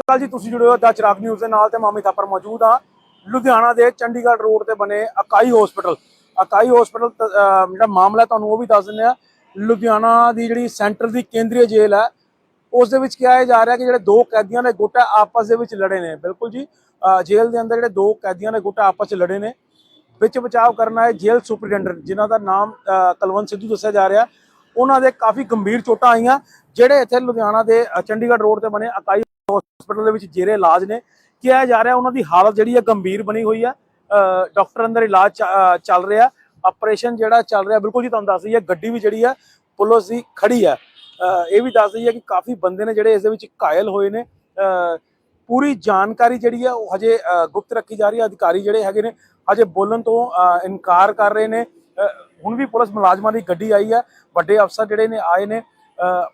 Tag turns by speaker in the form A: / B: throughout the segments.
A: ਕੱਲ ਜੀ, ਤੁਸੀਂ ਜੁੜੇ ਹੋ ਦਾ ਚਿਰਾਗ ਨਿਊਜ਼ ਦੇ ਨਾਲ ਤੇ ਮਾਮੀ ਥਾਪਰ ਮੌਜੂਦ ਆ ਲੁਧਿਆਣਾ ਦੇ ਚੰਡੀਗੜ੍ਹ ਰੋਡ ਤੇ ਬਣੇ ਅਕਾਈ ਹਸਪੀਟਲ ਅਕਾਈ ਹਸਪੀਟਲ ਜਿਹੜਾ ਮਾਮਲਾ ਤੁਹਾਨੂੰ ਉਹ ਵੀ ਦੱਸ ਦਿੰਦੇ ਆ ਲੁਧਿਆਣਾ ਦੀ ਜਿਹੜੀ ਸੈਂਟਰ ਦੀ ਕੇਂਦਰੀ ਜੇਲ੍ਹ ਹੈ, ਉਸ ਦੇ ਵਿੱਚ ਕਿਹਾ ਜਾ ਰਿਹਾ ਕਿ ਜਿਹੜੇ ਦੋ ਕੈਦੀਆਂ ਦੇ ਗੁੱਟ ਹੈ ਆਪਸ ਦੇ ਵਿੱਚ ਲੜੇ ਨੇ। ਬਿਲਕੁਲ ਜੀ ਜੇਲ੍ਹ ਦੇ ਅੰਦਰ ਜਿਹੜੇ ਦੋ ਕੈਦੀਆਂ ਦੇ ਗੁੱਟ ਆਪਸ ਚ ਲੜੇ ਨੇ। ਵਿੱਚ ਬਚਾਅ ਕਰਨਾ ਹੈ ਜੇਲ੍ਹ ਸੁਪਰਡੈਂਟ ਜਿਨ੍ਹਾਂ ਦਾ ਨਾਮ ਕਲਵੰਤ ਸਿੱਧੂ ਦੱਸਿਆ ਜਾ ਰਿਹਾ। ਉਹਨਾਂ ਦੇ ਕਾਫੀ ਗੰਭੀਰ ਚੋਟਾਂ ਆਈਆਂ, ਜਿਹੜੇ ਇੱਥੇ ਲੁਧਿਆਣਾ ਦੇ ਚੰਡੀਗੜ੍ਹ ਰੋਡ ਤੇ ਬਣੇ ਅਕਾਈ ਹਸਪੀਟਲ ਦੇ ਵਿੱਚ ਜੇਰੇ ਇਲਾਜ ਨੇ ਕਿਹਾ ਜਾ ਰਿਹਾ ਉਹਨਾਂ ਦੀ ਹਾਲਤ ਜਿਹੜੀ ਹੈ ਗੰਭੀਰ ਬਣੀ ਹੋਈ ਹੈ। ਡਾਕਟਰ ਅੰਦਰ ਇਲਾਜ ਚੱਲ ਰਿਹਾ ਆਪਰੇਸ਼ਨ ਜਿਹੜਾ ਚੱਲ ਰਿਹਾ ਬਿਲਕੁਲ ਜੀ ਤੁਹਾਨੂੰ ਦੱਸ ਦਈਏ ਗੱਡੀ ਵੀ ਜਿਹੜੀ ਹੈ ਪੁਲਿਸ ਦੀ ਖੜੀ ਹੈ। ਇਹ ਵੀ ਦੱਸ ਦਈਏ ਕਿ ਕਾਫੀ ਬੰਦੇ ਨੇ ਜਿਹੜੇ ਇਸ ਦੇ ਵਿੱਚ ਘਾਇਲ ਹੋਏ ਨੇ। ਅਹ, ਪੂਰੀ ਜਾਣਕਾਰੀ ਜਿਹੜੀ ਹੈ ਉਹ ਹਜੇ ਗੁਪਤ ਰੱਖੀ ਜਾ ਰਹੀ ਹੈ। ਅਧਿਕਾਰੀ ਜਿਹੜੇ ਹੈਗੇ ਨੇ ਹਜੇ ਬੋਲਣ ਤੋਂ ਇਨਕਾਰ ਕਰ ਰਹੇ ਨੇ। ਹੁਣ ਵੀ ਪੁਲਿਸ ਮੁਲਾਜ਼ਮਾਂ ਦੀ ਗੱਡੀ ਆਈ ਹੈ। ਵੱਡੇ ਅਫਸਰ ਜਿਹੜੇ ਨੇ ਆਏ ਨੇ।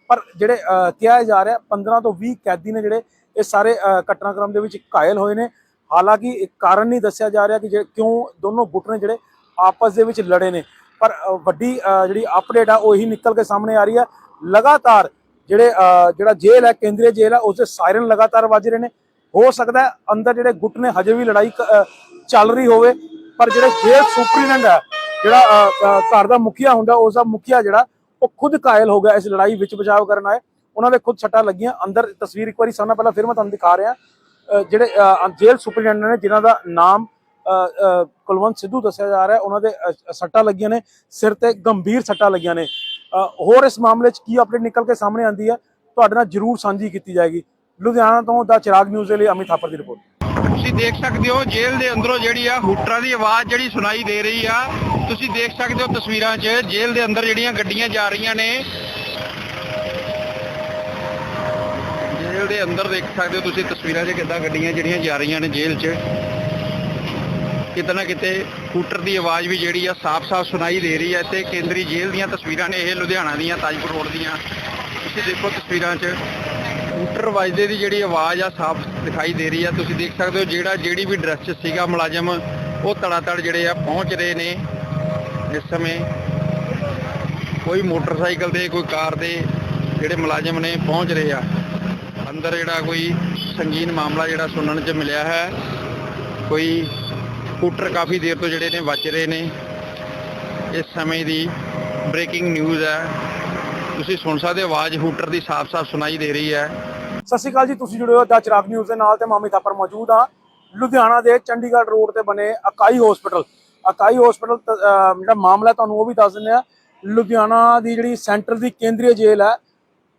A: ਪਰ ਜਿਹੜੇ ਕਿਹਾ ਜਾ ਰਿਹਾ 15 ਤੋਂ 20 ਕੈਦੀ ਨੇ ਜਿਹੜੇ ਇਹ ਸਾਰੇ ਘਟਨਾਕ੍ਰਮ ਦੇ ਵਿੱਚ ਘਾਇਲ ਹੋਏ ਨੇ। ਹਾਲਾਂਕਿ ਇੱਕ ਕਾਰਨ ਨਹੀਂ ਦੱਸਿਆ ਜਾ ਰਿਹਾ ਕਿ ਜੇ ਕਿਉਂ ਦੋਨੋਂ ਗੁੱਟ ਨੇ ਜਿਹੜੇ ਆਪਸ ਦੇ ਵਿੱਚ ਲੜੇ ਨੇ। ਪਰ ਵੱਡੀ ਜਿਹੜੀ ਅਪਡੇਟ ਆ, ਉਹ ਹੀ ਨਿਕਲ ਕੇ ਸਾਹਮਣੇ ਆ ਰਹੀ ਹੈ ਲਗਾਤਾਰ ਜਿਹੜੇ ਜਿਹੜਾ ਜੇਲ੍ਹ ਹੈ, ਕੇਂਦਰੀ ਜੇਲ੍ਹ ਹੈ ਉਸ ਦੇ ਸਾਇਰਨ ਲਗਾਤਾਰ ਵੱਜ ਰਹੇ ਨੇ। ਹੋ ਸਕਦਾ ਅੰਦਰ ਜਿਹੜੇ ਗੁੱਟ ਨੇ, ਹਜੇ ਵੀ ਲੜਾਈ ਚੱਲ ਰਹੀ ਹੋਵੇ। ਪਰ ਜਿਹੜੇ ਜੇਲ੍ਹ ਸੁਪਰੀਡੈਂਟ ਹੈ, ਜਿਹੜਾ ਘਰ ਦਾ ਮੁਖੀਆ ਹੁੰਦਾ ਉਸ ਦਾ ਮੁਖੀਆ ਜਿਹੜਾ ਉਹ ਖੁਦ ਕਾਇਲ ਹੋ ਗਿਆ ਇਸ ਲੜਾਈ ਵਿੱਚ ਬਚਾਅ ਕਰਨ ਆਏ। ਉਹਨਾਂ ਦੇ ਖੁਦ ਸੱਟਾਂ ਲੱਗੀਆਂ। ਅੰਦਰ ਤਸਵੀਰ ਇੱਕ ਵਾਰੀ ਸਾਹਮਣੇ ਪਹਿਲਾਂ ਫਿਰ ਮੈਂ ਤੁਹਾਨੂੰ ਦਿਖਾ ਰਿਹਾ। ਜਿਹੜੇ ਜੇਲ੍ਹ ਸੁਪਰੀਡੈਂਟ ਨੇ ਜਿਨ੍ਹਾਂ ਦਾ ਨਾਮ ਕੁਲਵੰਤ ਸਿੱਧੂ ਦੱਸਿਆ ਜਾ ਰਿਹਾ। ਉਹਨਾਂ ਦੇ ਸੱਟਾਂ ਲੱਗੀਆਂ ਨੇ। ਸਿਰ ਤੇ ਗੰਭੀਰ ਸੱਟਾਂ ਲੱਗੀਆਂ ਨੇ। ਹੋਰ ਇਸ ਮਾਮਲੇ 'ਚ ਕੀ ਅਪਡੇਟ ਨਿਕਲ ਕੇ ਸਾਹਮਣੇ ਆਂਦੀ ਹੈ, ਤੁਹਾਡੇ ਨਾਲ ਜਰੂਰ ਸਾਂਝੀ ਕੀਤੀ ਜਾਏਗੀ। ਲੁਧਿਆਣਾ ਤੋਂ ਦਾ ਚਿਰਾਗ ਨਿਊਜ਼ ਦੇ ਲਈ ਅਮਿਤ ਥਾਪਰ ਦੀ ਰਿਪੋਰਟ।
B: ਤੁਸੀਂ ਦੇਖ ਸਕਦੇ ਹੋ ਜੇਲ੍ਹ ਦੇ ਅੰਦਰੋਂ ਜਿਹੜੀ ਆ ਹੂਟਰਾਂ ਦੀ ਆਵਾਜ਼ ਜਿਹੜੀ ਸੁਣਾਈ ਦੇ ਰਹੀ ਆ। ਤੁਸੀਂ ਦੇਖ ਸਕਦੇ ਹੋ ਤਸਵੀਰਾਂ 'ਚ ਜੇਲ੍ਹ ਦੇ ਅੰਦਰ ਜਿਹੜੀਆਂ ਗੱਡੀਆਂ ਜਾ ਰਹੀਆਂ ਨੇ। ਜੇਲ੍ਹ ਦੇ ਅੰਦਰ ਦੇਖ ਸਕਦੇ ਹੋ ਤੁਸੀਂ ਤਸਵੀਰਾਂ 'ਚ ਕਿੱਦਾਂ ਗੱਡੀਆਂ ਜਿਹੜੀਆਂ ਜਾ ਰਹੀਆਂ ਨੇ ਜੇਲ੍ਹ 'ਚ। ਕਿਤੇ ਨਾ ਕਿਤੇ ਹੂਟਰ ਦੀ ਆਵਾਜ਼ ਵੀ ਜਿਹੜੀ ਆ ਸਾਫ਼-ਸਾਫ਼ ਸੁਣਾਈ ਦੇ ਰਹੀ ਹੈ ਤੇ ਕੇਂਦਰੀ ਜੇਲ੍ਹ ਦੀਆਂ ਤਸਵੀਰਾਂ ਨੇ, ਇਹ ਲੁਧਿਆਣਾ ਦੀਆਂ, ਤਾਜਪੁਰ ਰੋਡ ਦੀਆਂ। ਤੁਸੀਂ ਦੇਖੋ ਤਸਵੀਰਾਂ 'ਚ ਸਕੂਟਰ ਵੱਜਦੇ ਦੀ ਜਿਹੜੀ ਆਵਾਜ਼ ਆ ਸਾਫ਼ ਦਿਖਾਈ ਦੇ ਰਹੀ ਆ। ਤੁਸੀਂ ਦੇਖ ਸਕਦੇ ਹੋ ਜਿਹੜਾ ਜਿਹੜੀ ਵੀ ਡਰੈਸ 'ਚ ਸੀਗਾ ਮੁਲਾਜ਼ਮ, ਉਹ ਤੜਾਤੜ ਜਿਹੜੇ ਆ ਪਹੁੰਚ ਰਹੇ ਨੇ ਇਸ ਸਮੇਂ। ਕੋਈ ਮੋਟਰਸਾਈਕਲ ਤੇ, ਕੋਈ ਕਾਰ ਤੇ ਜਿਹੜੇ ਮੁਲਾਜ਼ਮ ਨੇ ਪਹੁੰਚ ਰਹੇ ਆ। ਅੰਦਰ ਜਿਹੜਾ ਕੋਈ ਸੰਗੀਨ ਮਾਮਲਾ ਜਿਹੜਾ ਸੁਣਨ 'ਚ ਮਿਲਿਆ ਹੈ। ਕੋਈ ਸਕੂਟਰ ਕਾਫੀ ਦੇਰ ਤੋਂ ਜਿਹੜੇ ਨੇ ਵੱਜ ਰਹੇ ਨੇ। ਇਸ ਸਮੇਂ ਦੀ ਬ੍ਰੇਕਿੰਗ ਨਿਊਜ਼ ਹੈ। ਤੁਸੀਂ ਸੁਣ ਸਕਦੇ ਆਵਾਜ਼ ਹੂਟਰ ਦੀ ਸਾਫ਼-ਸਾਫ਼ ਸੁਣਾਈ ਦੇ ਰਹੀ ਹੈ।
A: ਸਤਿ ਸ਼੍ਰੀ ਅਕਾਲ ਜੀ ਤੁਸੀਂ ਜੁੜੇ ਹੋ ਦਾ ਚਿਰਾਗ ਨਿਊਜ਼ ਦੇ ਨਾਲ ਤੇ ਮਾਮੀ ਥਾਪਰ ਮੌਜੂਦ ਆ ਲੁਧਿਆਣਾ ਦੇ ਚੰਡੀਗੜ੍ਹ ਰੋਡ ਤੇ ਬਣੇ ਅਕਾਈ ਹਸਪੀਟਲ ਅਕਾਈ ਹਸਪੀਟਲ ਜਿਹੜਾ ਮਾਮਲਾ ਤੁਹਾਨੂੰ ਉਹ ਵੀ ਦੱਸ ਦਿੰਦੇ ਆ ਲੁਧਿਆਣਾ ਦੀ ਜਿਹੜੀ ਸੈਂਟਰ ਦੀ ਕੇਂਦਰੀ ਜੇਲ੍ਹ ਹੈ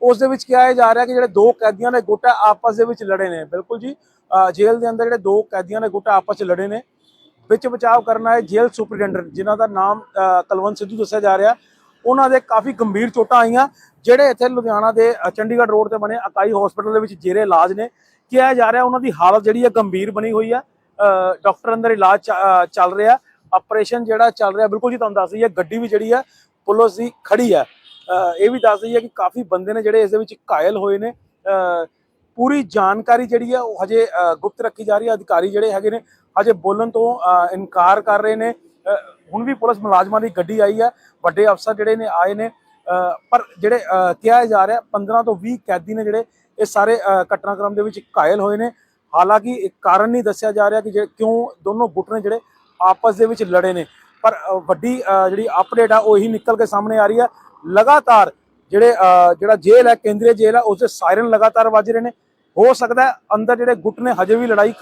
A: ਉਸ ਦੇ ਵਿੱਚ ਕਿਹਾ ਜਾ ਰਿਹਾ ਕਿ ਜਿਹੜੇ ਦੋ ਕੈਦੀਆਂ ਦੇ ਗੁੱਟ ਆਪਸ ਦੇ ਵਿੱਚ ਲੜੇ ਨੇ। ਬਿਲਕੁਲ ਜੀ ਅਹ ਜੇਲ੍ਹ ਦੇ ਅੰਦਰ ਜਿਹੜੇ ਦੋ ਕੈਦੀਆਂ ਦੇ ਗੁੱਟ ਆਪਸ ਚ ਲੜੇ ਨੇ। ਵਿੱਚ ਬਚਾਅ ਕਰਨਾ ਹੈ ਜੇਲ੍ਹ ਸੁਪਰਡੈਂਟ ਜਿਨ੍ਹਾਂ ਦਾ ਨਾਮ ਅਹ, ਸਿੱਧੂ ਦੱਸਿਆ ਜਾ ਰਿਹਾ। ਉਹਨਾਂ ਦੇ ਕਾਫੀ ਗੰਭੀਰ ਚੋਟਾਂ ਆਈਆਂ, ਜਿਹੜੇ ਇੱਥੇ ਲੁਧਿਆਣਾ ਦੇ ਚੰਡੀਗੜ੍ਹ ਰੋਡ ਤੇ ਬਣੇ ਅਕਾਈ ਹਸਪੀਟਲ ਦੇ ਵਿੱਚ ਜੇਰੇ ਇਲਾਜ ਨੇ। ਕਿਹਾ ਜਾ ਰਿਹਾ ਉਹਨਾਂ ਦੀ ਹਾਲਤ ਜਿਹੜੀ ਹੈ ਗੰਭੀਰ ਬਣੀ ਹੋਈ ਹੈ। ਡਾਕਟਰ ਅੰਦਰ ਇਲਾਜ ਚੱਲ ਰਿਹਾ। ਆਪਰੇਸ਼ਨ ਜਿਹੜਾ ਚੱਲ ਰਿਹਾ, ਬਿਲਕੁਲ ਜੀ ਤੁਹਾਨੂੰ ਦੱਸ ਦਈਏ, ਗੱਡੀ ਵੀ ਜਿਹੜੀ ਹੈ, ਪੁਲਿਸ ਦੀ ਖੜੀ ਹੈ। ਇਹ ਵੀ ਦੱਸ ਦਈਏ ਕਿ ਕਾਫੀ ਬੰਦੇ ਨੇ ਜਿਹੜੇ ਇਸ ਦੇ ਵਿੱਚ ਘਾਇਲ ਹੋਏ ਨੇ। ਪੂਰੀ ਜਾਣਕਾਰੀ ਜਿਹੜੀ ਹੈ ਉਹ ਹਜੇ ਗੁਪਤ ਰੱਖੀ ਜਾ ਰਹੀ ਹੈ। ਅਧਿਕਾਰੀ ਜਿਹੜੇ ਹੈਗੇ ਨੇ ਹਜੇ ਬੋਲਣ ਤੋਂ ਇਨਕਾਰ ਕਰ ਰਹੇ ਨੇ। ਹੁਣ ਵੀ ਪੁਲਿਸ ਮੁਲਾਜ਼ਮਾਂ ਦੀ ਗੱਡੀ ਆਈ ਹੈ, ਵੱਡੇ ਅਫਸਰ ਜਿਹੜੇ ਨੇ ਆਏ ਨੇ ਪਰ ਜਿਹੜੇ ਕਿਹਾ ਜਾ ਰਿਹਾ 15 ਤੋਂ 20 ਕੈਦੀ ਨੇ ਜਿਹੜੇ ਇਹ ਸਾਰੇ ਘਟਨਾਕ੍ਰਮ ਦੇ ਵਿੱਚ ਘਾਇਲ ਹੋਏ ਨੇ। ਹਾਲਾਂਕਿ ਇੱਕ ਕਾਰਨ ਨਹੀਂ ਦੱਸਿਆ ਜਾ ਰਿਹਾ ਕਿ ਜੇ ਕਿਉਂ ਦੋਨੋਂ ਗੁੱਟ ਨੇ ਜਿਹੜੇ ਆਪਸ ਦੇ ਵਿੱਚ ਲੜੇ ਨੇ। ਪਰ ਵੱਡੀ ਜਿਹੜੀ ਅਪਡੇਟ ਆ, ਉਹ ਹੀ ਨਿਕਲ ਕੇ ਸਾਹਮਣੇ ਆ ਰਹੀ ਹੈ। ਲਗਾਤਾਰ ਜਿਹੜੇ ਜਿਹੜਾ ਜੇਲ੍ਹ ਹੈ, ਕੇਂਦਰੀ ਜੇਲ੍ਹ ਹੈ ਉਸ ਦੇ ਸਾਇਰਨ ਲਗਾਤਾਰ ਵੱਜ ਰਹੇ ਨੇ। ਹੋ ਸਕਦਾ ਅੰਦਰ ਜਿਹੜੇ ਗੁੱਟ ਨੇ, ਹਜੇ ਵੀ ਲੜਾਈ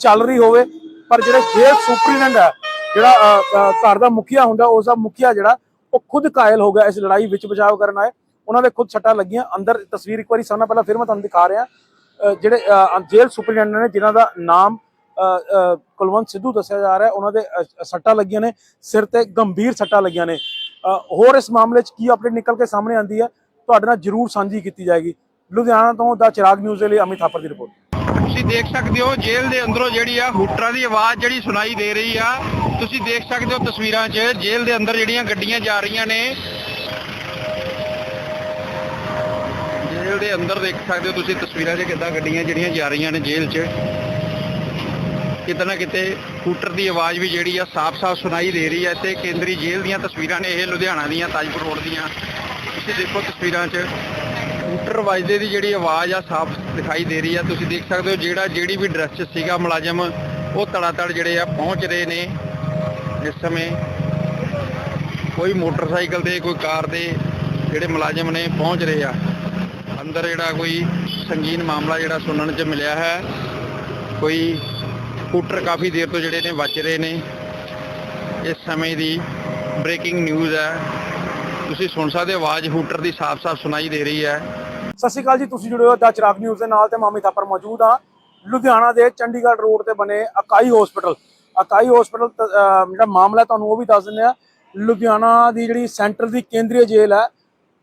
A: ਚੱਲ ਰਹੀ ਹੋਵੇ, ਪਰ ਜਿਹੜੇ ਜੇਲ੍ਹ ਸੁਪਰੀਡੈਂਟ ਹੈ ਜਿਹੜਾ ਘਰ ਦਾ ਮੁਖੀਆ ਹੁੰਦਾ, ਉਸ ਦਾ ਮੁਖੀਆ ਜਿਹੜਾ, ਉਹ ਖੁਦ ਕਾਇਲ ਹੋ ਗਿਆ ਇਸ ਲੜਾਈ ਵਿੱਚ ਬਚਾਓ ਕਰਨ ਆਏ। ਉਹਨਾਂ ਦੇ ਖੁਦ ਸੱਟਾਂ ਲੱਗੀਆਂ। ਅੰਦਰ ਤਸਵੀਰ ਇੱਕ ਵਾਰੀ ਸਾਹਮਣੇ ਪਹਿਲਾਂ ਫਿਰ ਮੈਂ ਤੁਹਾਨੂੰ ਦਿਖਾ ਰਿਹਾ। ਜਿਹੜੇ ਜੇਲ੍ਹ ਸੁਪਰੀਡੈਂਟ ਨੇ, ਜਿਨ੍ਹਾਂ ਦਾ ਨਾਮ ਕੁਲਵੰਤ ਸਿੱਧੂ ਦੱਸਿਆ ਜਾ ਰਿਹਾ, ਉਹਨਾਂ ਦੇ ਸੱਟਾਂ ਲੱਗੀਆਂ ਨੇ, ਸਿਰ ਤੇ ਗੰਭੀਰ ਸੱਟਾਂ ਲੱਗੀਆਂ ਨੇ। ਹੋਰ ਇਸ ਮਾਮਲੇ 'ਚ ਕੀ ਅਪਡੇਟ ਨਿਕਲ ਕੇ ਸਾਹਮਣੇ ਆਂਦੀ ਹੈ, ਤੁਹਾਡੇ ਨਾਲ ਜਰੂਰ ਸਾਂਝੀ ਕੀਤੀ ਜਾਏਗੀ। ਲੁਧਿਆਣਾ ਤੋਂ ਦਾ ਚਿਰਾਗ ਨਿਊਜ਼ ਦੇ ਲਈ ਅਮਿਤ ਥਾਪਰ ਦੀ ਰਿਪੋਰਟ।
B: ਤੁਸੀਂ ਦੇਖ ਸਕਦੇ ਹੋ ਜੇਲ੍ਹ ਦੇ ਅੰਦਰੋਂ ਜਿਹੜੀ ਆ ਹੂਟਰਾਂ ਦੀ ਆਵਾਜ਼ ਜਿਹੜੀ ਸੁਣਾਈ ਦੇ ਰਹੀ ਆ। ਤੁਸੀਂ ਦੇਖ ਸਕਦੇ ਹੋ ਤਸਵੀਰਾਂ 'ਚ ਜੇਲ੍ਹ ਦੇ ਅੰਦਰ ਜਿਹੜੀਆਂ ਗੱਡੀਆਂ ਜਾ ਰਹੀਆਂ ਨੇ। ਜੇਲ੍ਹ ਦੇ ਅੰਦਰ ਦੇਖ ਸਕਦੇ ਹੋ ਤੁਸੀਂ ਤਸਵੀਰਾਂ 'ਚ ਕਿੱਦਾਂ ਗੱਡੀਆਂ ਜਿਹੜੀਆਂ ਜਾ ਰਹੀਆਂ ਨੇ ਜੇਲ੍ਹ 'ਚ। ਕਿਤੇ ਨਾ ਕਿਤੇ ਹੂਟਰ ਦੀ ਆਵਾਜ਼ ਵੀ ਜਿਹੜੀ ਆ ਸਾਫ਼-ਸਾਫ਼ ਸੁਣਾਈ ਦੇ ਰਹੀ ਹੈ ਤੇ ਕੇਂਦਰੀ ਜੇਲ੍ਹ ਦੀਆਂ ਤਸਵੀਰਾਂ ਨੇ, ਇਹ ਲੁਧਿਆਣਾ ਦੀਆਂ, ਤਾਜਪੁਰ ਰੋਡ ਦੀਆਂ। ਤੁਸੀਂ ਦੇਖੋ ਤਸਵੀਰਾਂ 'ਚ। ਹੂਟਰ ਵੱਜਦੇ ਦੀ ਜਿਹੜੀ ਆਵਾਜ਼ ਆ, ਸਾਫ਼ ਦਿਖਾਈ ਦੇ ਰਹੀ ਆ। ਤੁਸੀਂ ਦੇਖ ਸਕਦੇ ਹੋ ਜਿਹੜਾ ਜਿਹੜੀ ਵੀ ਡਰੈਸ 'ਚ ਸੀਗਾ ਮੁਲਾਜ਼ਮ, ਉਹ ਤੜਾਤੜ ਜਿਹੜੇ ਆ ਪਹੁੰਚ ਰਹੇ ਨੇ ਇਸ ਸਮੇਂ। ਕੋਈ ਮੋਟਰਸਾਈਕਲ ਤੇ ਕੋਈ ਕਾਰ ਤੇ ਜਿਹੜੇ ਮੁਲਾਜ਼ਮ ਨੇ ਪਹੁੰਚ ਰਹੇ ਆ। ਅੰਦਰ ਜਿਹੜਾ ਕੋਈ ਸੰਗੀਨ ਮਾਮਲਾ ਜਿਹੜਾ ਸੁਣਨ 'ਚ ਮਿਲਿਆ ਹੈ। ਕੋਈ ਸਕੂਟਰ ਕਾਫੀ ਦੇਰ ਤੋਂ ਜਿਹੜੇ ਨੇ ਵੱਜ ਰਹੇ ਨੇ। ਇਸ ਸਮੇਂ ਦੀ ਬ੍ਰੇਕਿੰਗ ਨਿਊਜ਼ ਹੈ। ਤੁਸੀਂ ਸੁਣ ਸਕਦੇ ਹੋ, ਆਵਾਜ਼ ਹੂਟਰ ਦੀ ਸਾਫ਼-ਸਾਫ਼ ਸੁਣਾਈ ਦੇ ਰਹੀ ਹੈ।
A: ਸਤਿ ਸ਼੍ਰੀ ਅਕਾਲ ਜੀ, ਤੁਸੀਂ ਜੁੜੇ ਹੋ ਦਾ ਚਿਰਾਗ ਨਿਊਜ਼ ਦੇ ਨਾਲ ਤੇ ਮਾਮੀ ਥਾਪਰ ਮੌਜੂਦ ਆ ਲੁਧਿਆਣਾ ਦੇ ਚੰਡੀਗੜ੍ਹ ਰੋਡ ਤੇ ਬਣੇ ਅਕਾਈ ਹਸਪੀਟਲ ਅਕਾਈ ਹਸਪੀਟਲ ਜਿਹੜਾ ਮਾਮਲਾ ਤੁਹਾਨੂੰ ਉਹ ਵੀ ਦੱਸ ਦਿੰਦੇ ਆ ਲੁਧਿਆਣਾ ਦੀ ਜਿਹੜੀ ਸੈਂਟਰ ਦੀ ਕੇਂਦਰੀ ਜੇਲ੍ਹ ਹੈ,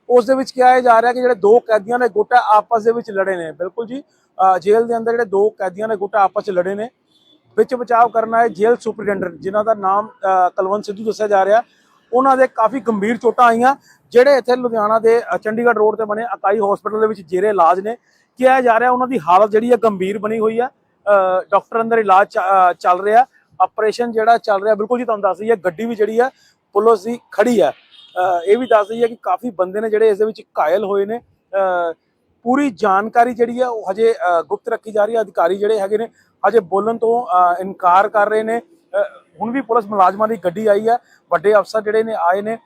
A: ਉਸ ਦੇ ਵਿੱਚ ਕਿਹਾ ਜਾ ਰਿਹਾ ਕਿ ਜਿਹੜੇ ਦੋ ਕੈਦੀਆਂ ਨੇ ਗੁੱਟਾ ਆਪਸ ਦੇ ਵਿੱਚ ਲੜੇ ਨੇ। ਬਿਲਕੁਲ ਜੀ ਜੇਲ੍ਹ ਦੇ ਅੰਦਰ ਜਿਹੜੇ ਦੋ ਕੈਦੀਆਂ ਨੇ ਗੁੱਟਾ ਆਪਸ ਚ ਲੜੇ ਨੇ। ਵਿੱਚ ਬਚਾਅ ਕਰਨਾ ਹੈ ਜੇਲ੍ਹ ਸੁਪਰਡੈਂਟ ਜਿਨ੍ਹਾਂ ਦਾ ਨਾਮ ਕਲਵੰਤ ਸਿੱਧੂ ਦੱਸਿਆ ਜਾ ਰਿਹਾ। ਉਹਨਾਂ ਦੇ ਕਾਫੀ ਗੰਭੀਰ ਚੋਟਾਂ ਆਈਆਂ ਜਿਹੜੇ ਇੱਥੇ ਲੁਧਿਆਣਾ ਦੇ ਚੰਡੀਗੜ੍ਹ ਰੋਡ ਤੇ ਬਣੇ ਅਕਾਈ ਹਸਪੀਟਲ ਦੇ ਵਿੱਚ ਜੇਰੇ ਇਲਾਜ ਨੇ। ਕਿਹਾ ਜਾ ਰਿਹਾ ਉਹਨਾਂ ਦੀ ਹਾਲਤ ਜਿਹੜੀ ਹੈ ਗੰਭੀਰ ਬਣੀ ਹੋਈ ਹੈ। ਅ, ਡਾਕਟਰ ਅੰਦਰ ਇਲਾਜ ਚ- ਚੱਲ ਰਿਹਾ ਆਪਰੇਸ਼ਨ ਜਿਹੜਾ ਚੱਲ ਰਿਹਾ ਬਿਲਕੁਲ ਜੀ ਤੁਹਾਨੂੰ ਦੱਸ ਦਈਏ ਹੈ ਗੱਡੀ ਵੀ ਜਿਹੜੀ ਹੈ ਪੁਲਿਸ ਦੀ ਖੜੀ ਹੈ। ਇਹ ਵੀ ਦੱਸ ਦਈਏ ਕਿ ਕਾਫੀ ਬੰਦੇ ਨੇ ਜਿਹੜੇ ਇਸ ਦੇ ਵਿੱਚ ਘਾਇਲ ਹੋਏ ਨੇ। ਪੂਰੀ ਜਾਣਕਾਰੀ ਜਿਹੜੀ ਹੈ ਉਹ ਹਜੇ ਗੁਪਤ ਰੱਖੀ ਜਾ ਰਹੀ ਹੈ। ਅਧਿਕਾਰੀ ਜਿਹੜੇ ਹੈਗੇ ਨੇ ਹਜੇ ਬੋਲਣ ਤੋਂ ਇਨਕਾਰ ਕਰ ਰਹੇ ਨੇ। ਹੁਣ ਵੀ ਪੁਲਿਸ ਮੁਲਾਜ਼ਮਾਂ ਦੀ ਗੱਡੀ ਆਈ ਹੈ, ਵੱਡੇ ਅਫਸਰ ਜਿਹੜੇ ਨੇ ਆਏ ਨੇ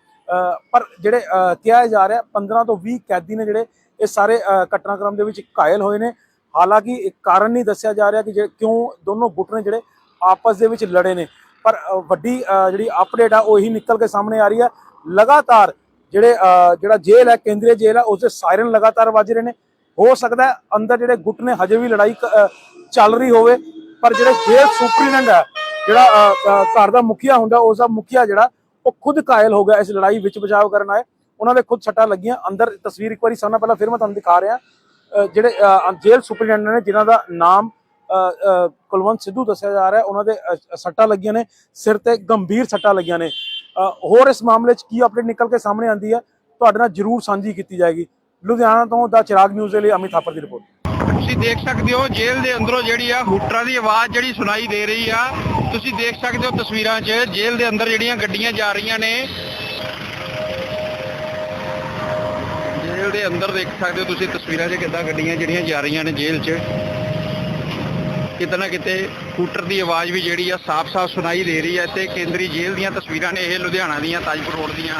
A: ਪਰ ਜਿਹੜੇ ਕਿਹਾ ਜਾ ਰਿਹਾ 15 ਤੋਂ 20 ਕੈਦੀ ਨੇ ਜਿਹੜੇ ਇਹ ਸਾਰੇ ਘਟਨਾਕ੍ਰਮ ਦੇ ਵਿੱਚ ਘਾਇਲ ਹੋਏ ਨੇ। ਹਾਲਾਂਕਿ ਇੱਕ ਕਾਰਨ ਨਹੀਂ ਦੱਸਿਆ ਜਾ ਰਿਹਾ ਕਿ ਜੇ- ਕਿਉਂ ਦੋਨੋਂ ਗੁੱਟ ਨੇ ਜਿਹੜੇ ਆਪਸ ਦੇ ਵਿੱਚ ਲੜੇ ਨੇ। ਪਰ ਵੱਡੀ ਜਿਹੜੀ ਅਪਡੇਟ ਆ, ਉਹ ਇਹੀ ਨਿਕਲ ਕੇ ਸਾਹਮਣੇ ਆ ਰਹੀ ਹੈ। ਲਗਾਤਾਰ ਜਿਹੜੇ ਜਿਹੜਾ ਜੇਲ੍ਹ ਹੈ, ਕੇਂਦਰੀ ਜੇਲ੍ਹ ਹੈ, ਉਸ ਦੇ ਸਾਇਰਨ ਲਗਾਤਾਰ ਵੱਜ ਰਹੇ ਨੇ। ਹੋ ਸਕਦਾ ਅੰਦਰ ਜਿਹੜੇ ਗੁੱਟ ਨੇ, ਹਜੇ ਵੀ ਲੜਾਈ ਚੱਲ ਰਹੀ ਹੋਵੇ, ਪਰ ਜਿਹੜੇ ਜੇਲ੍ਹ ਸੁਪਰੀਡੈਂਟ ਹੈ ਜਿਹੜਾ ਘਰ ਦਾ ਮੁਖੀਆ ਹੁੰਦਾ ਉਸ ਦਾ ਮੁਖੀਆ ਜਿਹੜਾ, ਉਹ ਖੁਦ ਘਾਇਲ ਹੋ ਗਿਆ ਇਸ ਲੜਾਈ ਵਿੱਚ ਬਚਾਅ ਕਰਨ ਆਏ। ਉਹਨਾਂ ਦੇ ਖੁਦ ਸੱਟਾਂ ਲੱਗੀਆਂ। ਅੰਦਰ ਤਸਵੀਰ ਇੱਕ ਵਾਰੀ ਸਾਹਮਣੇ ਪਹਿਲਾਂ ਫਿਰ ਮੈਂ ਤੁਹਾਨੂੰ ਦਿਖਾ ਰਿਹਾ। ਜਿਹੜੇ ਜੇਲ੍ਹ ਸੁਪਰੀਡੈਂਟ ਨੇ, ਜਿਨ੍ਹਾਂ ਦਾ ਨਾਮ ਕੁਲਵੰਤ ਸਿੱਧੂ ਦੱਸਿਆ ਜਾ ਰਿਹਾ, ਉਹਨਾਂ ਦੇ ਸੱਟਾਂ ਲੱਗੀਆਂ ਨੇ, ਸਿਰ ਤੇ ਗੰਭੀਰ ਸੱਟਾਂ ਲੱਗੀਆਂ ਨੇ। ਹੋਰ ਇਸ ਮਾਮਲੇ 'ਚ ਕੀ ਅਪਡੇਟ ਨਿਕਲ ਕੇ ਸਾਹਮਣੇ ਆਂਦੀ ਹੈ, ਤੁਹਾਡੇ ਨਾਲ ਜਰੂਰ ਸਾਂਝੀ ਕੀਤੀ ਜਾਏਗੀ। ਲੁਧਿਆਣਾ ਤੋਂ ਦਾ ਚਿਰਾਗ ਨਿਊਜ਼ ਦੇ ਲਈ ਅਮਿਤ ਥਾਪਰ ਦੀ ਰਿਪੋਰਟ।
B: ਤੁਸੀਂ ਦੇਖ ਸਕਦੇ ਹੋ ਜੇਲ੍ਹ ਦੇ ਅੰਦਰੋਂ ਜਿਹੜੀ ਆ ਹੂਟਰਾਂ ਦੀ ਆਵਾਜ਼ ਜਿਹੜੀ ਸੁਣਾਈ ਦੇ ਰਹੀ ਆ। ਤੁਸੀਂ ਦੇਖ ਸਕਦੇ ਹੋ ਤਸਵੀਰਾਂ 'ਚ ਜੇਲ੍ਹ ਦੇ ਅੰਦਰ ਜਿਹੜੀਆਂ ਗੱਡੀਆਂ ਜਾ ਰਹੀਆਂ ਨੇ। ਜੇਲ੍ਹ ਦੇ ਅੰਦਰ ਦੇਖ ਸਕਦੇ ਹੋ ਤੁਸੀਂ ਤਸਵੀਰਾਂ 'ਚ ਕਿੱਦਾਂ ਗੱਡੀਆਂ ਜਿਹੜੀਆਂ ਜਾ ਰਹੀਆਂ ਨੇ ਜੇਲ੍ਹ 'ਚ। ਕਿਤੇ ਨਾ ਕਿਤੇ ਹੂਟਰ ਦੀ ਆਵਾਜ਼ ਵੀ ਜਿਹੜੀ ਆ ਸਾਫ਼-ਸਾਫ਼ ਸੁਣਾਈ ਦੇ ਰਹੀ ਹੈ ਤੇ ਕੇਂਦਰੀ ਜੇਲ੍ਹ ਦੀਆਂ ਤਸਵੀਰਾਂ ਨੇ, ਇਹ ਲੁਧਿਆਣਾ ਦੀਆਂ, ਤਾਜਪੁਰ ਰੋਡ ਦੀਆਂ।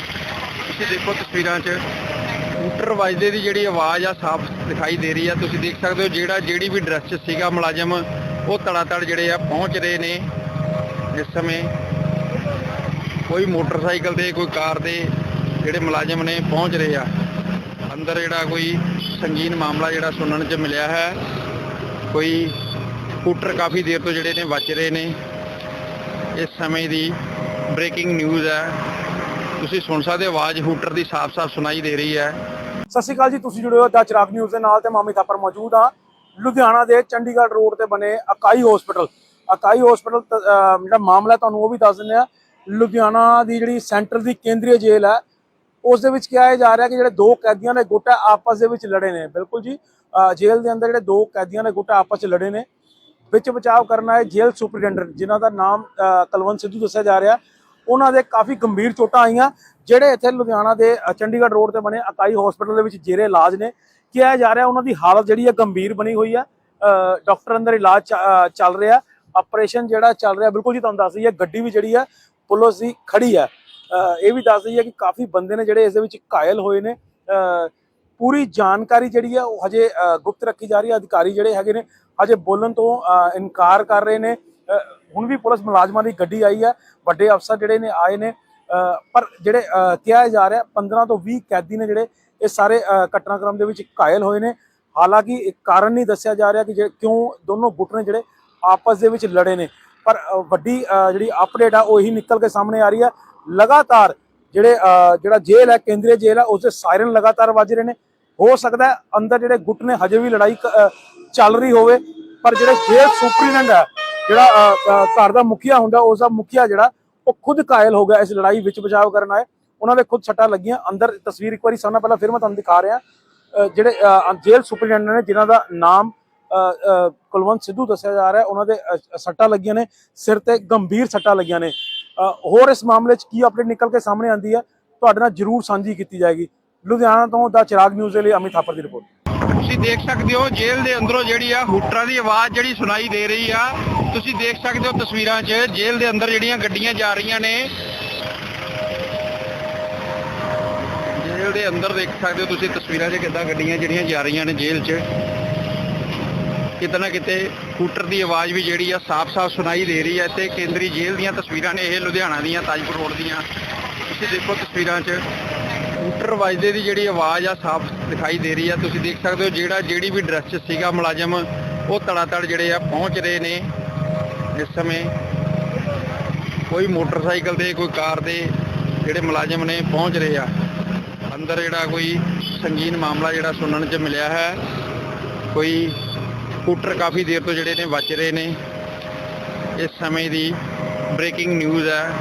B: ਤੁਸੀਂ ਦੇਖੋ ਤਸਵੀਰਾਂ 'ਚ ਹੂਟਰ ਵੱਜਦੇ ਦੀ ਜਿਹੜੀ ਆਵਾਜ਼ ਆ ਸਾਫ਼ ਦਿਖਾਈ ਦੇ ਰਹੀ ਆ। ਤੁਸੀਂ ਦੇਖ ਸਕਦੇ ਹੋ ਜਿਹੜਾ ਜਿਹੜੀ ਵੀ ਡਰੈਸ 'ਚ ਸੀਗਾ ਮੁਲਾਜ਼ਮ, ਉਹ ਤੜਾਤੜ ਜਿਹੜੇ ਆ ਪਹੁੰਚ ਰਹੇ ਨੇ ਇਸ ਸਮੇਂ। ਕੋਈ ਮੋਟਰਸਾਈਕਲ ਤੇ ਕੋਈ ਕਾਰ ਤੇ ਜਿਹੜੇ ਮੁਲਾਜ਼ਮ ਨੇ ਪਹੁੰਚ ਰਹੇ ਆ। ਅੰਦਰ ਜਿਹੜਾ ਕੋਈ ਸੰਗੀਨ ਮਾਮਲਾ ਜਿਹੜਾ ਸੁਣਨ 'ਚ ਮਿਲਿਆ ਹੈ। ਕੋਈ ਸਕੂਟਰ ਕਾਫੀ ਦੇਰ ਤੋਂ ਜਿਹੜੇ ਨੇ ਵੱਜ ਰਹੇ ਨੇ। ਇਸ ਸਮੇਂ ਦੀ ਬ੍ਰੇਕਿੰਗ ਨਿਊਜ਼ ਹੈ। ਤੁਸੀਂ ਸੁਣ ਸਕਦੇ ਹੋ, ਆਵਾਜ਼ ਹੂਟਰ ਦੀ ਸਾਫ਼-ਸਾਫ਼ ਸੁਣਾਈ ਦੇ ਰਹੀ ਹੈ।
A: ਸਤਿ ਸ਼੍ਰੀ ਅਕਾਲ ਜੀ, ਤੁਸੀਂ ਜੁੜੇ ਹੋ ਦਾ ਚਿਰਾਗ ਨਿਊਜ਼ ਦੇ ਨਾਲ ਤੇ ਮਾਮੀ ਥਾਪਰ ਮੌਜੂਦ ਆ ਲੁਧਿਆਣਾ ਦੇ ਚੰਡੀਗੜ੍ਹ ਰੋਡ ਤੇ ਬਣੇ ਅਕਾਈ ਹਸਪੀਟਲ ਅਕਾਈ ਹਸਪੀਟਲ ਜਿਹੜਾ ਮਾਮਲਾ ਤੁਹਾਨੂੰ ਉਹ ਵੀ ਦੱਸ ਦਿੰਦੇ ਆ ਲੁਧਿਆਣਾ ਦੀ ਜਿਹੜੀ ਸੈਂਟਰ ਦੀ ਕੇਂਦਰੀ ਜੇਲ੍ਹ ਹੈ, ਉਸ ਦੇ ਵਿੱਚ ਕਿਹਾ ਜਾ ਰਿਹਾ ਕਿ ਜਿਹੜੇ ਦੋ ਕੈਦੀਆਂ ਨੇ ਗੁੱਟ ਆਪਸ ਦੇ ਵਿੱਚ ਲੜੇ ਨੇ। ਬਿਲਕੁਲ ਜੀ ਜੇਲ੍ਹ ਦੇ ਅੰਦਰ ਜਿਹੜੇ ਦੋ ਕੈਦੀਆਂ ਨੇ ਗੁੱਟ ਆਪਸ ਚ ਲੜੇ ਨੇ। ਵਿੱਚ ਬਚਾਅ ਕਰਨਾ ਹੈ ਜੇਲ੍ਹ ਸੁਪਰਡੈਂਟ ਜਿਨ੍ਹਾਂ ਦਾ ਨਾਮ ਕਲਵੰਤ ਸਿੱਧੂ ਦੱਸਿਆ ਜਾ ਰਿਹਾ। ਉਹਨਾਂ ਦੇ ਕਾਫੀ ਗੰਭੀਰ ਚੋਟਾਂ ਆਈਆਂ ਜਿਹੜੇ ਇੱਥੇ ਲੁਧਿਆਣਾ ਦੇ ਚੰਡੀਗੜ੍ਹ ਰੋਡ ਤੇ ਬਣੇ ਅਕਾਈ ਹਸਪੀਟਲ ਦੇ ਵਿੱਚ ਜੇਰੇ ਇਲਾਜ ਨੇ। ਕਿਹਾ ਜਾ ਰਿਹਾ ਉਹਨਾਂ ਦੀ ਹਾਲਤ ਜਿਹੜੀ ਹੈ ਗੰਭੀਰ ਬਣੀ ਹੋਈ ਹੈ। ਅ, ਡਾਕਟਰ ਅੰਦਰ ਇਲਾਜ ਚ- ਚੱਲ ਰਿਹਾ ਆਪਰੇਸ਼ਨ ਜਿਹੜਾ ਚੱਲ ਰਿਹਾ ਬਿਲਕੁਲ ਜੀ ਤੁਹਾਨੂੰ ਦੱਸ ਦਈਏ ਗੱਡੀ ਵੀ ਜਿਹੜੀ ਹੈ ਪੁਲਿਸ ਦੀ ਖੜੀ ਹੈ। ਇਹ ਵੀ ਦੱਸ ਦਈਏ ਕਿ ਕਾਫੀ ਬੰਦੇ ਨੇ ਜਿਹੜੇ ਇਸ ਦੇ ਵਿੱਚ ਘਾਇਲ ਹੋਏ ਨੇ। ਪੂਰੀ ਜਾਣਕਾਰੀ ਜਿਹੜੀ ਹੈ ਉਹ ਹਜੇ ਗੁਪਤ ਰੱਖੀ ਜਾ ਰਹੀ ਹੈ। ਅਧਿਕਾਰੀ ਜਿਹੜੇ ਹੈਗੇ ਨੇ ਹਜੇ ਬੋਲਣ ਤੋਂ ਇਨਕਾਰ ਕਰ ਰਹੇ ਨੇ। ਹੁਣ ਵੀ ਪੁਲਿਸ ਮੁਲਾਜ਼ਮਾਂ ਦੀ ਗੱਡੀ ਆਈ ਹੈ, ਵੱਡੇ ਅਫਸਰ ਜਿਹੜੇ ਨੇ ਆਏ ਨੇ ਪਰ ਜਿਹੜੇ ਕਿਹਾ ਜਾ ਰਿਹਾ 15 ਤੋਂ 20 ਕੈਦੀ ਨੇ ਜਿਹੜੇ ਇਹ ਸਾਰੇ ਘਟਨਾਕ੍ਰਮ ਦੇ ਵਿੱਚ ਘਾਇਲ ਹੋਏ ਨੇ। ਹਾਲਾਂਕਿ ਇੱਕ ਕਾਰਨ ਨਹੀਂ ਦੱਸਿਆ ਜਾ ਰਿਹਾ ਕਿ ਜੇ- ਕਿਉਂ ਦੋਨੋਂ ਗੁੱਟ ਨੇ ਜਿਹੜੇ ਆਪਸ ਦੇ ਵਿੱਚ ਲੜੇ ਨੇ। ਪਰ ਵੱਡੀ ਜਿਹੜੀ ਅਪਡੇਟ ਆ ਉਹ ਇਹੀ ਨਿਕਲ ਕੇ ਸਾਹਮਣੇ ਆ ਰਹੀ ਹੈ। ਲਗਾਤਾਰ ਜਿਹੜੇ ਜਿਹੜਾ ਜੇਲ੍ਹ ਹੈ, ਕੇਂਦਰੀ ਜੇਲ੍ਹ ਹੈ ਉਸ ਦੇ ਸਾਇਰਨ ਲਗਾਤਾਰ ਵੱਜ ਰਹੇ ਨੇ। ਹੋ ਸਕਦਾ ਅੰਦਰ ਜਿਹੜੇ ਗੁੱਟ ਨੇ, ਹਜੇ ਵੀ ਲੜਾਈ ਚੱਲ ਰਹੀ ਹੋਵੇ। ਪਰ ਜਿਹੜੇ ਜੇਲ੍ਹ ਸੁਪਰੀਡੈਂਟ ਹੈ ਜਿਹੜਾ ਘਰ ਦਾ ਮੁਖੀਆ ਹੁੰਦਾ, ਉਸ ਦਾ ਮੁਖੀਆ ਜਿਹੜਾ, ਉਹ ਖੁਦ ਘਾਇਲ ਹੋ ਗਿਆ ਇਸ ਲੜਾਈ ਵਿੱਚ ਬਚਾਓ ਕਰਨ ਆਏ। ਉਹਨਾਂ ਦੇ ਖੁਦ ਸੱਟਾਂ ਲੱਗੀਆਂ। ਅੰਦਰ ਤਸਵੀਰ ਇੱਕ ਵਾਰੀ ਸਾਹਮਣੇ ਪਹਿਲਾਂ ਫਿਰ ਮੈਂ ਤੁਹਾਨੂੰ ਦਿਖਾ ਰਿਹਾ। ਜਿਹੜੇ ਜੇਲ੍ਹ ਸੁਪਰੀਡੈਂਟ ਨੇ, ਜਿਨ੍ਹਾਂ ਦਾ ਨਾਮ ਕੁਲਵੰਤ ਸਿੱਧੂ ਦੱਸਿਆ ਜਾ ਰਿਹਾ, ਉਹਨਾਂ ਦੇ ਸੱਟਾਂ ਲੱਗੀਆਂ ਨੇ, ਸਿਰ ਤੇ ਗੰਭੀਰ ਸੱਟਾਂ ਲੱਗੀਆਂ ਨੇ। ਹੋਰ ਇਸ ਮਾਮਲੇ 'ਚ ਕੀ ਅਪਡੇਟ ਨਿਕਲ ਕੇ ਸਾਹਮਣੇ ਆਂਦੀ ਹੈ, ਤੁਹਾਡੇ ਨਾਲ ਜਰੂਰ ਸਾਂਝੀ ਕੀਤੀ ਜਾਏਗੀ। ਲੁਧਿਆਣਾ ਤੋਂ ਦਾ ਚਿਰਾਗ ਨਿਊਜ਼ ਦੇ ਲਈ ਅਮਿਤ ਥਾਪਰ ਦੀ ਰਿਪੋਰਟ।
B: ਤੁਸੀਂ ਦੇਖ ਸਕਦੇ ਹੋ ਜੇਲ੍ਹ ਦੇ ਅੰਦਰੋਂ ਜਿਹੜੀ ਆ ਹੂਟਰਾਂ ਦੀ ਆਵਾਜ਼ ਜਿਹੜੀ ਸੁਣਾਈ ਦੇ ਰਹੀ ਆ। ਤੁਸੀਂ ਦੇਖ ਸਕਦੇ ਹੋ ਤਸਵੀਰਾਂ 'ਚ ਜੇਲ੍ਹ ਦੇ ਅੰਦਰ ਜਿਹੜੀਆਂ ਗੱਡੀਆਂ ਜਾ ਰਹੀਆਂ ਨੇ। ਜੇਲ੍ਹ ਦੇ ਅੰਦਰ ਦੇਖ ਸਕਦੇ ਹੋ ਤੁਸੀਂ ਤਸਵੀਰਾਂ 'ਚ ਕਿੱਦਾਂ ਗੱਡੀਆਂ ਜਿਹੜੀਆਂ ਜਾ ਰਹੀਆਂ ਨੇ ਜੇਲ੍ਹ 'ਚ। ਕਿਤੇ ਨਾ ਕਿਤੇ ਹੂਟਰ ਦੀ ਆਵਾਜ਼ ਵੀ ਜਿਹੜੀ ਆ ਸਾਫ਼-ਸਾਫ਼ ਸੁਣਾਈ ਦੇ ਰਹੀ ਹੈ ਤੇ ਕੇਂਦਰੀ ਜੇਲ੍ਹ ਦੀਆਂ ਤਸਵੀਰਾਂ ਨੇ, ਇਹ ਲੁਧਿਆਣਾ ਦੀਆਂ, ਤਾਜਪੁਰ ਰੋਡ ਦੀਆਂ। ਤੁਸੀਂ ਦੇਖੋ ਤਸਵੀਰਾਂ 'ਚ ਸਕੂਟਰ ਵੱਜਦੇ ਦੀ ਜਿਹੜੀ ਆਵਾਜ਼ ਆ ਸਾਫ਼ ਦਿਖਾਈ ਦੇ ਰਹੀ ਆ। ਤੁਸੀਂ ਦੇਖ ਸਕਦੇ ਹੋ ਜਿਹੜਾ ਜਿਹੜੀ ਵੀ ਡਰੈਸ 'ਚ ਸੀਗਾ ਮੁਲਾਜ਼ਮ, ਉਹ ਤੜਾਤੜ ਜਿਹੜੇ ਆ ਪਹੁੰਚ ਰਹੇ ਨੇ ਇਸ ਸਮੇਂ। ਕੋਈ ਮੋਟਰਸਾਈਕਲ ਤੇ ਕੋਈ ਕਾਰ 'ਤੇ ਜਿਹੜੇ ਮੁਲਾਜ਼ਮ ਨੇ ਪਹੁੰਚ ਰਹੇ ਆ। ਅੰਦਰ ਜਿਹੜਾ ਕੋਈ ਸੰਗੀਨ ਮਾਮਲਾ ਜਿਹੜਾ ਸੁਣਨ 'ਚ ਮਿਲਿਆ ਹੈ। ਕੋਈ ਸਕੂਟਰ ਕਾਫੀ ਦੇਰ ਤੋਂ ਜਿਹੜੇ ਨੇ ਬਚ ਰਹੇ ਨੇ। ਇਸ ਸਮੇਂ ਦੀ ਬ੍ਰੇਕਿੰਗ ਨਿਊਜ਼ ਹੈ।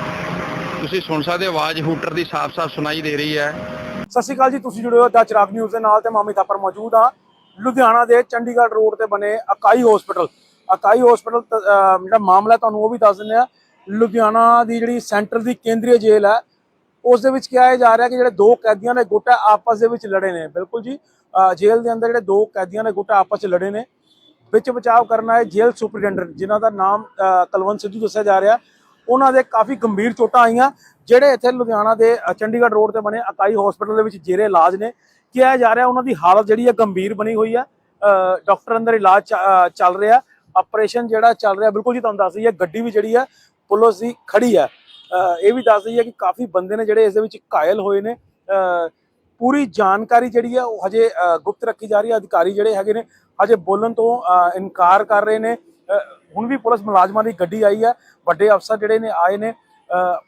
B: ਤੁਸੀਂ ਸੁਣ ਸਕਦੇ ਆਵਾਜ਼ ਹੂਟਰ ਦੀ ਸਾਫ਼-ਸਾਫ਼ ਸੁਣਾਈ ਦੇ ਰਹੀ ਹੈ।
A: ਸਤਿ ਸ਼੍ਰੀ ਅਕਾਲ ਜੀ, ਤੁਸੀਂ ਜੁੜੇ ਹੋ ਦਾ ਚਿਰਾਗ ਨਿਊਜ਼ ਦੇ ਨਾਲ ਤੇ ਮਾਮੀ ਥਾਪਰ ਮੌਜੂਦ ਆ ਲੁਧਿਆਣਾ ਦੇ ਚੰਡੀਗੜ੍ਹ ਰੋਡ ਤੇ ਬਣੇ ਅਕਾਈ ਹਸਪੀਟਲ ਅਕਾਈ ਹਸਪੀਟਲ ਜਿਹੜਾ ਮਾਮਲਾ ਤੁਹਾਨੂੰ ਉਹ ਵੀ ਦੱਸ ਦਿੰਦੇ ਆ ਲੁਧਿਆਣਾ ਦੀ ਜਿਹੜੀ ਸੈਂਟਰ ਦੀ ਕੇਂਦਰੀ ਜੇਲ੍ਹ ਹੈ, ਉਸ ਦੇ ਵਿੱਚ ਕਿਹਾ ਜਾ ਰਿਹਾ ਕਿ ਜਿਹੜੇ ਦੋ ਕੈਦੀਆਂ ਨੇ ਗੁੱਟ ਆਪਸ ਦੇ ਵਿੱਚ ਲੜੇ ਨੇ। ਬਿਲਕੁਲ ਜੀ ਜੇਲ੍ਹ ਦੇ ਅੰਦਰ ਜਿਹੜੇ ਦੋ ਕੈਦੀਆਂ ਨੇ ਗੁੱਟ ਆਪਸ ਚ ਲੜੇ ਨੇ। ਵਿੱਚ ਬਚਾਅ ਕਰਨਾ ਹੈ ਜੇਲ੍ਹ ਸੁਪਰਡੈਂਟ ਜਿਨ੍ਹਾਂ ਦਾ ਨਾਮ ਕਲਵੰਤ ਸਿੱਧੂ ਦੱਸਿਆ ਜਾ ਰਿਹਾ। ਉਹਨਾਂ ਦੇ ਕਾਫੀ ਗੰਭੀਰ ਚੋਟਾਂ ਆਈਆਂ ਜਿਹੜੇ ਇੱਥੇ ਲੁਧਿਆਣਾ ਦੇ ਚੰਡੀਗੜ੍ਹ ਰੋਡ ਤੇ ਬਣੇ ਅਕਾਈ ਹਸਪੀਟਲ ਦੇ ਵਿੱਚ ਜੇਰੇ ਇਲਾਜ ਨੇ। ਕਿਹਾ ਜਾ ਰਿਹਾ ਉਹਨਾਂ ਦੀ ਹਾਲਤ ਜਿਹੜੀ ਹੈ ਗੰਭੀਰ ਬਣੀ ਹੋਈ ਹੈ। ਅ, ਡਾਕਟਰ ਅੰਦਰ ਇਲਾਜ ਚੱਲ ਰਿਹਾ। ਆਪਰੇਸ਼ਨ ਜਿਹੜਾ ਚੱਲ ਰਿਹਾ ਬਿਲਕੁਲ ਜੀ ਤੁਹਾਨੂੰ ਦੱਸ ਦਈਏ ਗੱਡੀ ਵੀ ਜਿਹੜੀ ਹੈ ਪੁਲਿਸ ਦੀ ਖੜੀ ਹੈ। ਇਹ ਵੀ ਦੱਸ ਦਈਏ ਕਿ ਕਾਫੀ ਬੰਦੇ ਨੇ ਜਿਹੜੇ ਇਸ ਦੇ ਵਿੱਚ ਘਾਇਲ ਹੋਏ ਨੇ। ਪੂਰੀ ਜਾਣਕਾਰੀ ਜਿਹੜੀ ਹੈ ਉਹ ਹਜੇ ਗੁਪਤ ਰੱਖੀ ਜਾ ਰਹੀ ਹੈ। ਅਧਿਕਾਰੀ ਜਿਹੜੇ ਹੈਗੇ ਨੇ ਹਜੇ ਬੋਲਣ ਤੋਂ ਇਨਕਾਰ ਕਰ ਰਹੇ ਨੇ। ਹੁਣ ਵੀ ਪੁਲਿਸ ਮੁਲਾਜ਼ਮਾਂ ਦੀ ਗੱਡੀ ਆਈ ਹੈ, ਵੱਡੇ ਅਫਸਰ ਜਿਹੜੇ ਨੇ ਆਏ ਨੇ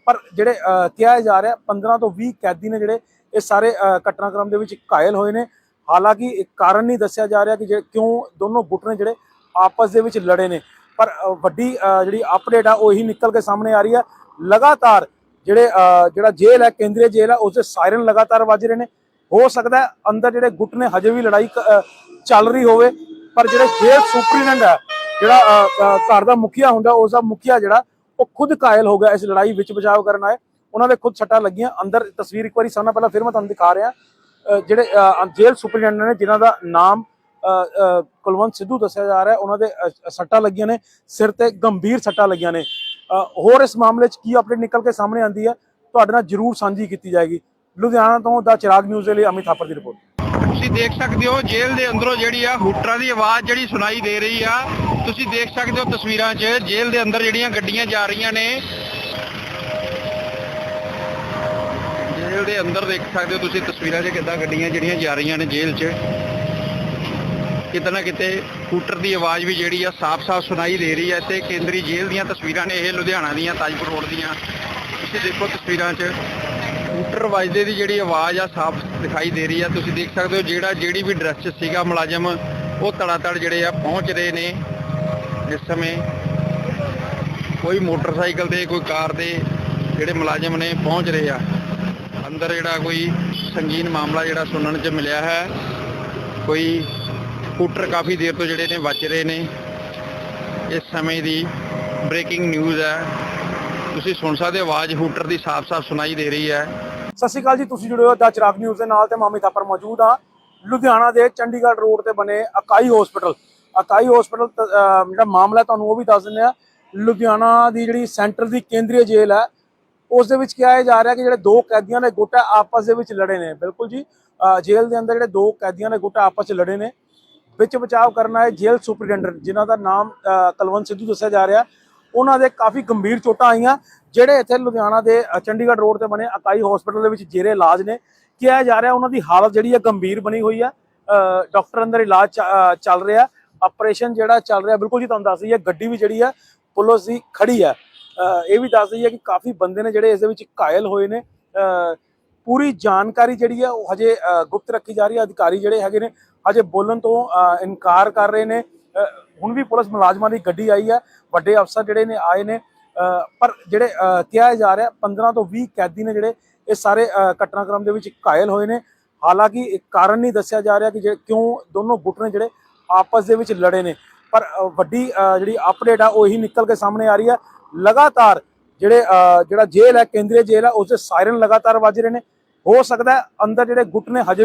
A: ਪਰ ਜਿਹੜੇ ਕਿਹਾ ਜਾ ਰਿਹਾ 15 ਤੋਂ 20 ਕੈਦੀ ਨੇ ਜਿਹੜੇ ਇਹ ਸਾਰੇ ਘਟਨਾਕ੍ਰਮ ਦੇ ਵਿੱਚ ਘਾਇਲ ਹੋਏ ਨੇ। ਹਾਲਾਂਕਿ ਇੱਕ ਕਾਰਨ ਨਹੀਂ ਦੱਸਿਆ ਜਾ ਰਿਹਾ ਕਿ ਜੇ ਕਿਉਂ ਦੋਨੋਂ ਗੁੱਟ ਨੇ ਜਿਹੜੇ ਆਪਸ ਦੇ ਵਿੱਚ ਲੜੇ ਨੇ। ਪਰ ਵੱਡੀ ਜਿਹੜੀ ਅਪਡੇਟ ਆ, ਉਹ ਹੀ ਨਿਕਲ ਕੇ ਸਾਹਮਣੇ ਆ ਰਹੀ ਹੈ। ਲਗਾਤਾਰ ਜਿਹੜੇ ਜਿਹੜਾ ਜੇਲ੍ਹ ਹੈ, ਕੇਂਦਰੀ ਜੇਲ੍ਹ ਹੈ ਉਸ ਦੇ ਸਾਇਰਨ ਲਗਾਤਾਰ ਵੱਜ ਰਹੇ ਨੇ। ਹੋ ਸਕਦਾ ਅੰਦਰ ਜਿਹੜੇ ਗੁੱਟ ਨੇ, ਹਜੇ ਵੀ ਲੜਾਈ ਚੱਲ ਰਹੀ ਹੋਵੇ, ਪਰ ਜਿਹੜੇ ਜੇਲ੍ਹ ਸੁਪਰੀਡੈਂਟ ਹੈ ਜਿਹੜਾ ਘਰ ਦਾ ਮੁਖੀਆ ਹੁੰਦਾ, ਉਸ ਦਾ ਮੁਖੀਆ ਜਿਹੜਾ, ਉਹ ਖੁਦ ਕਾਇਲ ਹੋ ਗਿਆ ਇਸ ਲੜਾਈ ਵਿੱਚ ਬਚਾਓ ਕਰਨ ਆਏ। ਉਹਨਾਂ ਦੇ ਖੁਦ ਸੱਟਾਂ ਲੱਗੀਆਂ। ਅੰਦਰ ਤਸਵੀਰ ਇੱਕ ਵਾਰੀ ਸਾਹਮਣੇ ਪਹਿਲਾਂ ਫਿਰ ਮੈਂ ਤੁਹਾਨੂੰ ਦਿਖਾ ਰਿਹਾ। ਜਿਹੜੇ ਜੇਲ੍ਹ ਸੁਪਰੀਡੈਂਟ ਨੇ, ਜਿਨ੍ਹਾਂ ਦਾ ਨਾਮ ਕੁਲਵੰਤ ਸਿੱਧੂ ਦੱਸਿਆ ਜਾ ਰਿਹਾ, ਉਹਨਾਂ ਦੇ ਸੱਟਾਂ ਲੱਗੀਆਂ ਨੇ। ਸਿਰ ਤੇ ਗੰਭੀਰ ਸੱਟਾਂ ਲੱਗੀਆਂ ਨੇ। ਹੋਰ ਇਸ ਮਾਮਲੇ 'ਚ ਕੀ ਅਪਡੇਟ ਨਿਕਲ ਕੇ ਸਾਹਮਣੇ ਆਂਦੀ ਹੈ, ਤੁਹਾਡੇ ਨਾਲ ਜਰੂਰ ਸਾਂਝੀ ਕੀਤੀ ਜਾਏਗੀ। ਲੁਧਿਆਣਾ ਤੋਂ ਦਾ ਚਿਰਾਗ ਨਿਊਜ਼ ਦੇ ਲਈ ਅਮਿਤ ਥਾਪਰ ਦੀ ਰਿਪੋਰਟ।
B: ਤੁਸੀਂ ਦੇਖ ਸਕਦੇ ਹੋ ਜੇਲ੍ਹ ਦੇ ਅੰਦਰੋਂ ਜਿਹੜੀ ਆ ਹੂਟਰਾਂ ਦੀ ਆਵਾਜ਼ ਜਿਹੜੀ ਸੁਣਾਈ ਦੇ ਰਹੀ ਆ। ਤੁਸੀਂ ਦੇਖ ਸਕਦੇ ਹੋ ਤਸਵੀਰਾਂ 'ਚ ਜੇਲ੍ਹ ਦੇ ਅੰਦਰ ਜਿਹੜੀਆਂ ਗੱਡੀਆਂ ਜਾ ਰਹੀਆਂ ਨੇ। ਜੇਲ੍ਹ ਦੇ ਅੰਦਰ ਦੇਖ ਸਕਦੇ ਹੋ ਤੁਸੀਂ ਤਸਵੀਰਾਂ 'ਚ ਕਿੱਦਾਂ ਗੱਡੀਆਂ ਜਿਹੜੀਆਂ ਜਾ ਰਹੀਆਂ ਨੇ ਜੇਲ੍ਹ 'ਚ। ਕਿਤੇ ਨਾ ਕਿਤੇ ਹੂਟਰ ਦੀ ਆਵਾਜ਼ ਵੀ ਜਿਹੜੀ ਆ ਸਾਫ਼-ਸਾਫ਼ ਸੁਣਾਈ ਦੇ ਰਹੀ ਹੈ ਤੇ ਕੇਂਦਰੀ ਜੇਲ੍ਹ ਦੀਆਂ ਤਸਵੀਰਾਂ ਨੇ, ਇਹ ਲੁਧਿਆਣਾ ਦੀਆਂ, ਤਾਜਪੁਰ ਰੋਡ ਦੀਆਂ। ਤੁਸੀਂ ਦੇਖੋ ਤਸਵੀਰਾਂ 'ਚ। ਸਕੂਟਰ ਵੱਜਦੇ ਦੀ ਜਿਹੜੀ ਆਵਾਜ਼ ਆ ਸਾਫ਼ ਦਿਖਾਈ ਦੇ ਰਹੀ ਆ। ਤੁਸੀਂ ਦੇਖ ਸਕਦੇ ਹੋ ਜਿਹੜਾ ਜਿਹੜੀ ਵੀ ਡਰੈਸ 'ਚ ਸੀਗਾ ਮੁਲਾਜ਼ਮ, ਉਹ ਤੜਾਤੜ ਜਿਹੜੇ ਆ ਪਹੁੰਚ ਰਹੇ ਨੇ ਇਸ ਸਮੇਂ। ਕੋਈ ਮੋਟਰਸਾਈਕਲ ਤੇ, ਕੋਈ ਕਾਰ ਦੇ ਜਿਹੜੇ ਮੁਲਾਜ਼ਮ ਨੇ ਪਹੁੰਚ ਰਹੇ ਆ। ਅੰਦਰ ਜਿਹੜਾ ਕੋਈ ਸੰਗੀਨ ਮਾਮਲਾ ਜਿਹੜਾ ਸੁਣਨ 'ਚ ਮਿਲਿਆ ਹੈ। ਕੋਈ ਸਕੂਟਰ ਕਾਫੀ ਦੇਰ ਤੋਂ ਜਿਹੜੇ ਨੇ ਬਚ ਰਹੇ ਨੇ। ਇਸ ਸਮੇਂ ਦੀ ਬ੍ਰੇਕਿੰਗ ਨਿਊਜ਼ ਹੈ। ਤੁਸੀਂ ਸੁਣ ਸਕਦੇ ਆਵਾਜ਼ ਹੂਟਰ ਦੀ ਸਾਫ਼-ਸਾਫ਼ ਸੁਣਾਈ ਦੇ ਰਹੀ ਹੈ।
A: ਸਤਿ ਸ਼੍ਰੀ ਅਕਾਲ ਜੀ ਤੁਸੀਂ ਜੁੜੇ ਹੋ ਦਾ ਚਿਰਾਗ ਨਿਊਜ਼ ਦੇ ਨਾਲ ਤੇ ਮਾਮੀ ਥਾਪਰ ਮੌਜੂਦ ਆ ਲੁਧਿਆਣਾ ਦੇ ਚੰਡੀਗੜ੍ਹ ਰੋਡ ਤੇ ਬਣੇ ਅਕਾਈ ਹਸਪੀਟਲ ਅਕਾਈ ਹਸਪੀਟਲ ਜਿਹੜਾ ਮਾਮਲਾ ਤੁਹਾਨੂੰ ਉਹ ਵੀ ਦੱਸ ਦਿੰਦੇ ਆ ਲੁਧਿਆਣਾ ਦੀ ਜਿਹੜੀ ਸੈਂਟਰ ਦੀ ਕੇਂਦਰੀ ਜੇਲ੍ਹ ਹੈ ਉਸ ਦੇ ਵਿੱਚ ਕਿਹਾ ਜਾ ਰਿਹਾ ਕਿ ਜਿਹੜੇ ਦੋ ਕੈਦੀਆਂ ਨੇ ਗੁੱਟ ਆਪਸ ਦੇ ਵਿੱਚ ਲੜੇ ਨੇ। ਬਿਲਕੁਲ ਜੀ ਅ, ਜੇਲ੍ਹ ਦੇ ਅੰਦਰ ਜਿਹੜੇ ਦੋ ਕੈਦੀਆਂ ਨੇ ਗੁੱਟ ਆਪਸ ਚ ਲੜੇ ਨੇ। ਵਿੱਚ ਬਚਾਅ ਕਰਨਾ ਹੈ ਜੇਲ੍ਹ ਸੁਪਰਡੈਂਟ ਜਿਨ੍ਹਾਂ ਦਾ ਨਾਮ ਕਲਵੰਤ ਸਿੱਧੂ ਦੱਸਿਆ ਜਾ ਰਿਹਾ। ਉਹਨਾਂ ਦੇ ਕਾਫੀ ਗੰਭੀਰ ਚੋਟਾਂ ਆਈਆਂ ਜਿਹੜੇ ਇੱਥੇ ਲੁਧਿਆਣਾ ਦੇ ਚੰਡੀਗੜ੍ਹ ਰੋਡ ਤੇ ਬਣੇ ਅਕਾਈ ਹਸਪੀਟਲ ਦੇ ਵਿੱਚ ਜੇਰੇ ਇਲਾਜ ਨੇ। ਕਿਹਾ ਜਾ ਰਿਹਾ ਉਹਨਾਂ ਦੀ ਹਾਲਤ ਜਿਹੜੀ ਹੈ ਗੰਭੀਰ ਬਣੀ ਹੋਈ ਹੈ। ਅ, ਡਾਕਟਰ ਅੰਦਰ ਇਲਾਜ ਚ- ਚੱਲ ਰਿਹਾ ਆਪਰੇਸ਼ਨ ਜਿਹੜਾ ਚੱਲ ਰਿਹਾ ਬਿਲਕੁਲ ਜੀ ਤੁਹਾਨੂੰ ਦੱਸ ਦਈਏ ਗੱਡੀ ਵੀ ਜਿਹੜੀ ਹੈ ਪੁਲਿਸ ਦੀ ਖੜੀ ਹੈ। ਇਹ ਵੀ ਦੱਸ ਦਈਏ ਕਿ ਕਾਫੀ ਬੰਦੇ ਨੇ ਜਿਹੜੇ ਇਸ ਦੇ ਵਿੱਚ ਘਾਇਲ ਹੋਏ ਨੇ। ਪੂਰੀ ਜਾਣਕਾਰੀ ਜਿਹੜੀ ਹੈ ਉਹ ਹਜੇ ਗੁਪਤ ਰੱਖੀ ਜਾ ਰਹੀ ਹੈ। ਅਧਿਕਾਰੀ ਜਿਹੜੇ ਹੈਗੇ ਨੇ ਹਜੇ ਬੋਲਣ ਤੋਂ ਇਨਕਾਰ ਕਰ ਰਹੇ ਨੇ। ਹੁਣ ਵੀ ਪੁਲਿਸ ਮੁਲਾਜ਼ਮਾਂ ਦੀ ਗੱਡੀ ਆਈ ਹੈ, ਵੱਡੇ ਅਫਸਰ ਜਿਹੜੇ ਨੇ ਆਏ ਨੇ ਪਰ ਜਿਹੜੇ ਕਿਹਾ ਜਾ ਰਿਹਾ 15 ਤੋਂ 20 ਕੈਦੀ ਨੇ ਜਿਹੜੇ ਇਹ ਸਾਰੇ ਘਟਨਾਕ੍ਰਮ ਦੇ ਵਿੱਚ ਘਾਇਲ ਹੋਏ ਨੇ। ਹਾਲਾਂਕਿ ਇੱਕ ਕਾਰਨ ਨਹੀਂ ਦੱਸਿਆ ਜਾ ਰਿਹਾ ਕਿ ਜੇ ਕਿਉਂ ਦੋਨੋਂ ਗੁੱਟ ਨੇ ਜਿਹੜੇ ਆਪਸ ਦੇ ਵਿੱਚ ਲੜੇ ਨੇ। ਪਰ ਵੱਡੀ ਜਿਹੜੀ ਅਪਡੇਟ ਆ ਉਹ ਹੀ ਨਿਕਲ ਕੇ ਸਾਹਮਣੇ ਆ ਰਹੀ ਹੈ। ਲਗਾਤਾਰ ਜਿਹੜੇ ਜਿਹੜਾ ਜੇਲ੍ਹ ਹੈ, ਕੇਂਦਰੀ ਜੇਲ੍ਹ ਹੈ ਉਸ ਦੇ ਸਾਇਰਨ ਲਗਾਤਾਰ ਵੱਜ ਰਹੇ ਨੇ। ਹੋ ਸਕਦਾ ਅੰਦਰ ਜਿਹੜੇ ਗੁੱਟ ਨੇ, ਹਜੇ